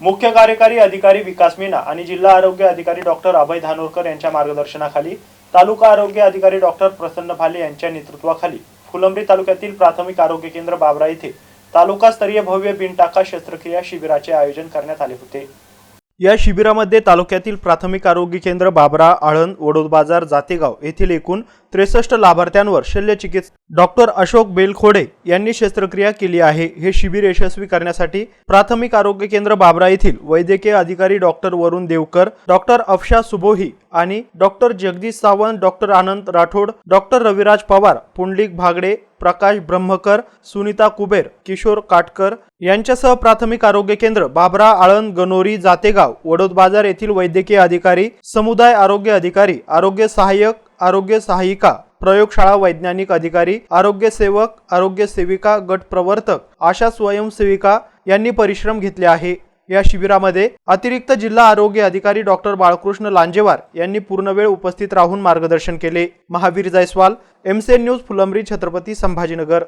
मुख्य कार्यकारी अधिकारी विकास मीना आणि जिल्हा आरोग्य अधिकारी डॉक्टर अभय धानोरकर यांच्या मार्गदर्शनाखाली तालुका आरोग्य अधिकारी डॉक्टर प्रसन्न भाले यांच्या नेतृत्वाखाली फुलंब्री तालुक्यातील प्राथमिक आरोग्य केंद्र बाबरा येथे तालुकास्तरीय भव्य बिनटाका शस्त्रक्रिया शिबिराचे आयोजन करण्यात आले होते. या शिबिरामध्ये तालुक्यातील प्राथमिक आरोग्य केंद्र बाबरा आळंद वडोद बाजार जातेगाव येथील एकूण त्रेसष्ट लाभार्थ्यांवर शल्यचिकित्सक डॉक्टर अशोक बेलखोडे यांनी शस्त्रक्रिया केली आहे. हे शिबिर यशस्वी करण्यासाठी प्राथमिक आरोग्य केंद्र बाबरा येथील वैद्यकीय अधिकारी डॉक्टर वरुण देवकर डॉक्टर अफशा सुबोही आणि doctor Jagdish Sawant doctor Anand Rathod doctor Raviraj Pawar Pundlik Bhagde Prakash Brahmkar Sunita Kuber Kishore Katkar यांच्यासह प्राथमिक आरोग्य केंद्र बाबरा आळंद गणोरी जातेगाव वडोद बाजार येथील वैद्यकीय अधिकारी समुदाय आरोग्य अधिकारी आरोग्य सहाय्यक आरोग्य सहायिका प्रयोगशाळा वैज्ञानिक अधिकारी आरोग्य सेवक आरोग्य सेविका गट प्रवर्तक आशा स्वयंसेविका यांनी परिश्रम घेतले आहे. या शिबिरामध्ये अतिरिक्त जिल्हा आरोग्य अधिकारी डॉक्टर बाळकृष्ण लांजेवार यांनी पूर्णवेळ उपस्थित राहून मार्गदर्शन केले. महावीर जायस्वाल एमसेन न्यूज फुलंब्री छत्रपती संभाजीनगर.